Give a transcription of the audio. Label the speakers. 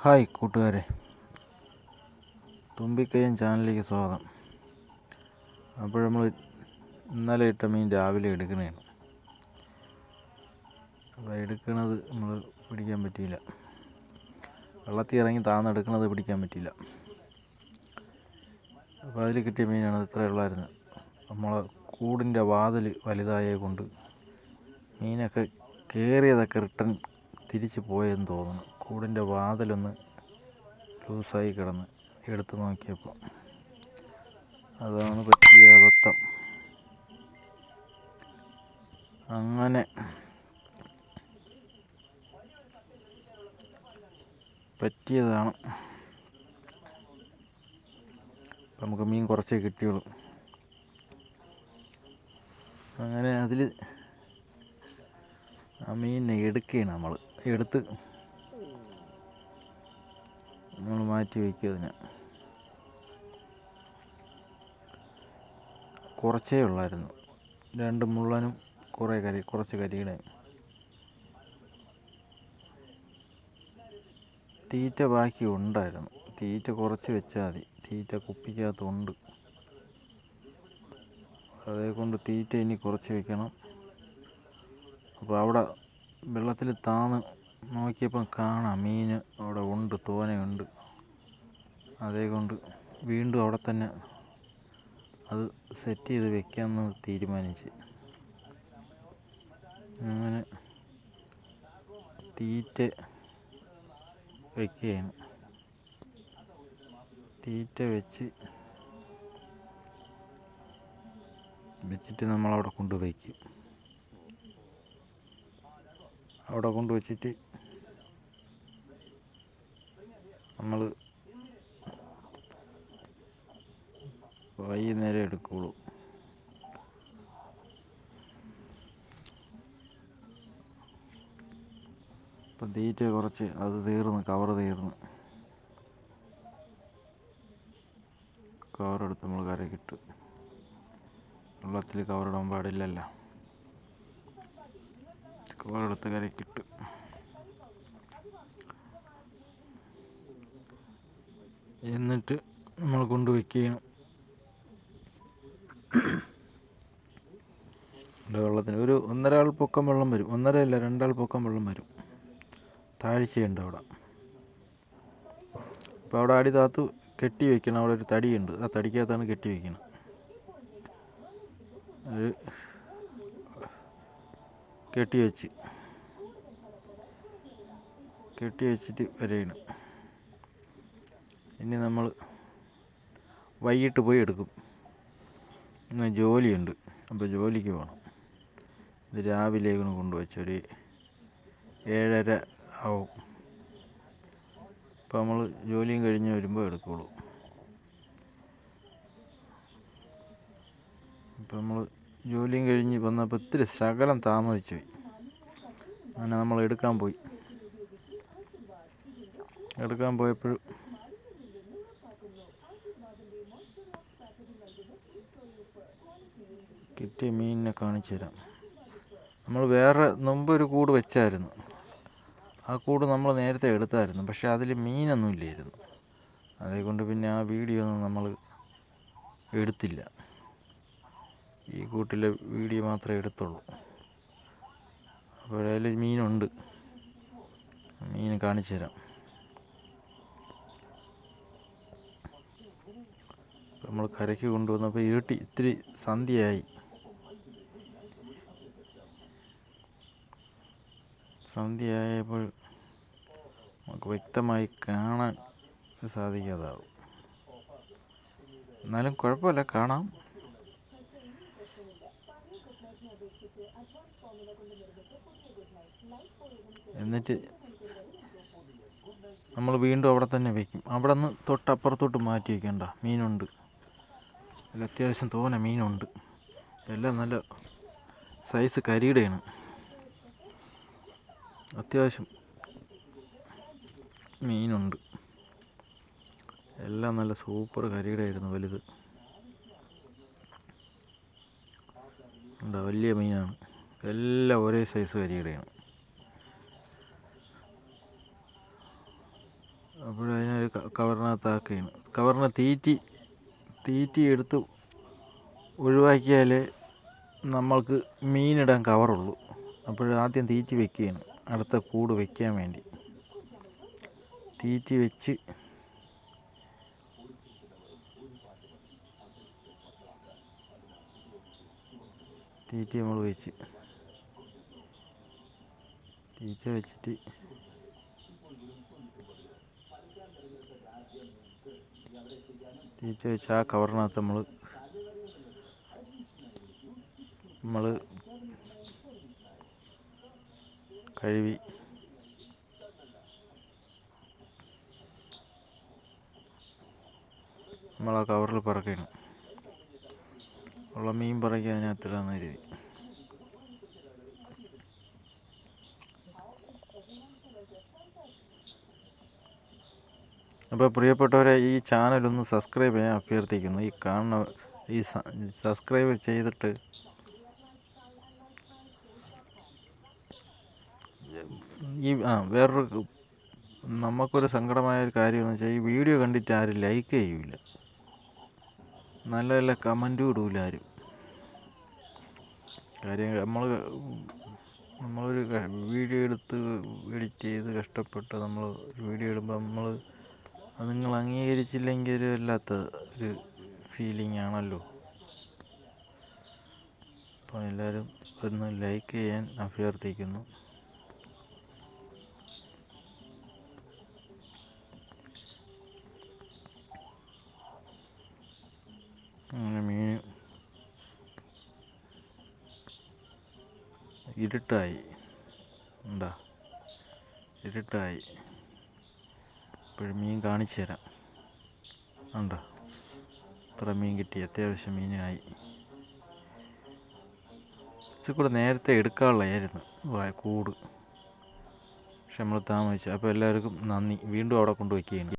Speaker 1: Hi കൂട്ടുകാരെ. തുമ്പിക്കയ്യൻ ചാനലിലേക്ക് സ്വാഗതം. അപ്പോൾ നമ്മൾ ഇന്നലെ ഇട്ട മീൻ രാവിലെ എടുക്കണതാണ് അപ്പോൾ എടുക്കണത് നമ്മൾ പിടിക്കാൻ പറ്റിയില്ല. വെള്ളത്തിൽ ഇറങ്ങി താന്നെടുക്കണത് പിടിക്കാൻ പറ്റിയില്ല. അപ്പോൾ അതിൽ കിട്ടിയ മീനാണ് ഇത്ര ഉള്ളായിരുന്നു. നമ്മളെ കൂടിന്റെ വാതിൽ വലുതായ കൊണ്ട് മീനൊക്കെ കയറിയതൊക്കെ റിട്ടേൺ തിരിച്ച് പോയെന്ന് തോന്നുന്നു. കൂടിന്റെ വാതിലൊന്ന് ലൂസായി കിടന്ന് എടുത്തു നോക്കിയപ്പോൾ അതാണ് പറ്റിയ അബദ്ധം. അങ്ങനെ പറ്റിയതാണ്. നമുക്ക് മീൻ കുറച്ചേ കിട്ടിയുള്ളൂ. അങ്ങനെ അതിൽ ആ മീനിനെ എടുക്കുകയാണ് നമ്മൾ എടുത്ത് നമ്മൾ മാറ്റി വയ്ക്കുക അതിനെ. കുറച്ചേ ഉള്ളായിരുന്നു. രണ്ട് മുള്ളനും കുറേ കരി കുറച്ച് കരിയുടെ. തീറ്റ ബാക്കി ഉണ്ടായിരുന്നു. തീറ്റ കുറച്ച് വെച്ചാൽ മതി. തീറ്റ കുപ്പിക്കകത്തുണ്ട് അതേ കൊണ്ട് തീറ്റ ഇനി കുറച്ച് വെക്കണം. അപ്പോൾ അവിടെ വെള്ളത്തിൽ താന്ന് നോക്കിയപ്പം കാണാം. മീൻ അവിടെ ഉണ്ട് തോനെയുണ്ട് അതേ കൊണ്ട് വീണ്ടും അവിടെ തന്നെ അത് സെറ്റ് ചെയ്ത് വെക്കാമെന്ന് തീരുമാനിച്ച്. അങ്ങനെ തീറ്റ വയ്ക്കുകയാണ് തീറ്റ വെച്ച് വെച്ചിട്ട് നമ്മളവിടെ കൊണ്ടുവയ്ക്കും അവിടെ കൊണ്ടുവച്ചിട്ട് നമ്മൾ വൈകുന്നേരം എടുക്കുള്ളൂ. ഇപ്പം തീറ്റ കുറച്ച് അത് തീർന്ന് കവർ തീർന്ന്. കവറെടുത്ത് നമ്മൾ കരക്കിട്ട് വെള്ളത്തിൽ കവറിടാൻ പാടില്ലല്ലോ. കവറെടുത്ത് കരക്കിട്ട് എന്നിട്ട് നമ്മൾ കൊണ്ട് വയ്ക്കുകയാണ്. വെള്ളത്തിന് ഒരു ഒന്നര ആൾ പൊക്കം വെള്ളം വരും. ഒന്നര അല്ല രണ്ടാൾ പൊക്കം വെള്ളം വരും. താഴ്ചയുണ്ട് അവിടെ. അപ്പോൾ അവിടെ അടി താത്ത് കെട്ടി വെക്കണം അവിടെ ഒരു തടിയുണ്ട്. ആ തടിക്കകത്താണ് കെട്ടി വെക്കണം ഒരു കെട്ടി വെച്ച്. കെട്ടി വെച്ചിട്ട് വരെയാണ്. ഇനി നമ്മൾ വൈകിട്ട് പോയി എടുക്കും. ഇന്ന് ജോലിയുണ്ട്. അപ്പോൾ ജോലിക്ക് പോകണം. ഇത് രാവിലേക്കാണ് കൊണ്ടുവച്ച ഒരു ഏഴര ആവും. അപ്പോൾ നമ്മൾ ജോലിയും കഴിഞ്ഞ് വരുമ്പോൾ എടുക്കുള്ളൂ. അപ്പോൾ നമ്മൾ ജോലിയും കഴിഞ്ഞ് വന്നപ്പോൾ ഇത്തിരി ശകലം താമസിച്ചു പോയി. അങ്ങനെ നമ്മൾ എടുക്കാൻ പോയി. എടുക്കാൻ പോയപ്പോൾ കിട്ടിയ മീനിനെ കാണിച്ചു തരാം. നമ്മൾ വേറെ മുമ്പ് ഒരു കൂട് വെച്ചായിരുന്നു. ആ കൂട് നമ്മൾ നേരത്തെ എടുത്തായിരുന്നു. പക്ഷെ അതിൽ മീനൊന്നും ഇല്ലായിരുന്നു. അതേകൊണ്ട് പിന്നെ ആ വീഡിയോ ഒന്നും നമ്മൾ എടുത്തില്ല. ഈ കൂട്ടിലെ വീഡിയോ മാത്രമേ എടുത്തുള്ളൂ. അതിൽ മീനുണ്ട്. മീൻ കാണിച്ചു തരാം. നമ്മൾ കരയ്ക്ക് കൊണ്ടുവന്നപ്പോൾ ഇരുട്ടി ഇത്തിരി സന്ധ്യയായി. സന്ധ്യയായപ്പോൾ നമുക്ക് വ്യക്തമായി കാണാൻ സാധിക്കാതാവും. എന്നാലും കുഴപ്പമില്ല കാണാം. എന്നിട്ട് നമ്മൾ വീണ്ടും അവിടെ തന്നെ വെക്കും. അവിടെ നിന്ന് തൊട്ടപ്പുറത്തോട്ട് മാറ്റി വയ്ക്കണ്ട മീനുണ്ട്. അതിൽ അത്യാവശ്യം തോനെ മീനുണ്ട്. എല്ലാം നല്ല സൈസ് കരിയുടെയാണ്. അത്യാവശ്യം മീനുണ്ട്. എല്ലാം നല്ല സൂപ്പർ കരിയുടെ വലുത്. എന്താ വലിയ മീനാണ്. എല്ലാം ഒരേ സൈസ് കരിയുടെയാണ്. അപ്പോഴതിനൊരു കവറിനകത്താക്കുകയാണ് കവറിനെ തീറ്റി തീറ്റി എടുത്ത് ഒഴിവാക്കിയാലേ നമ്മൾക്ക് മീനിടാൻ കവറുള്ളൂ അപ്പോൾ ആദ്യം തീറ്റി വെക്കുകയാണ്. അടുത്ത കൂട് വെക്കാൻ വേണ്ടി. തീറ്റി വെച്ച് തീറ്റ നമ്മൾ വെച്ച്. തീറ്റ വെച്ചിട്ട് തീറ്റ വെച്ച് ആ കവറിനകത്ത് നമ്മൾ നമ്മൾ കഴുകി. നമ്മൾ ആ കവറിൽ പറക്കണം ഉള്ള മീൻ പറക്കി അതിനകത്തിടാന്ന് കരുതി. അപ്പോൾ പ്രിയപ്പെട്ടവരെ ഈ ചാനലൊന്ന് സബ്സ്ക്രൈബ് ചെയ്യാൻ അഭ്യർത്ഥിക്കുന്നു. ഈ കാണുന്ന ഈ സബ്സ്ക്രൈബ് ചെയ്തിട്ട് ഈ ആ വേറൊരു നമുക്കൊരു സങ്കടമായ ഒരു കാര്യമെന്ന് വെച്ചാൽ ഈ വീഡിയോ കണ്ടിട്ട് ആരും ലൈക്ക് ചെയ്യൂല. നല്ല നല്ല കമന്റും ഇടൂല ആരും. കാര്യം നമ്മൾ നമ്മളൊരു വീഡിയോ എടുത്ത് എഡിറ്റ് ചെയ്ത് കഷ്ടപ്പെട്ട് നമ്മൾ വീഡിയോ ഇടുമ്പോൾ നമ്മൾ അത് നിങ്ങൾ അംഗീകരിച്ചില്ലെങ്കിൽ ഒരു വല്ലാത്ത ഒരു ഫീലിംഗ് ആണല്ലോ. അപ്പോൾ എല്ലാവരും ഒന്ന് ലൈക്ക് ചെയ്യാൻ അഭ്യർത്ഥിക്കുന്നു. അങ്ങനെ മീൻ ഇരുട്ടായി. എന്താ? ഇരുട്ടായി. ഇപ്പോഴും മീൻ കാണിച്ചു തരാം. ഉണ്ടോ ഇത്ര മീൻ കിട്ടി. അത്യാവശ്യം മീനായി. ഇച്ചിരി നേരത്തെ എടുക്കാനുള്ളതായിരുന്നു. കൂട്. പക്ഷെ നമ്മൾ താമസിച്ചു. അപ്പോൾ എല്ലാവർക്കും നന്ദി. വീണ്ടും അവിടെ കൊണ്ടുവയ്ക്കുകയുണ്ട് വയ്ക്കുകയാണ്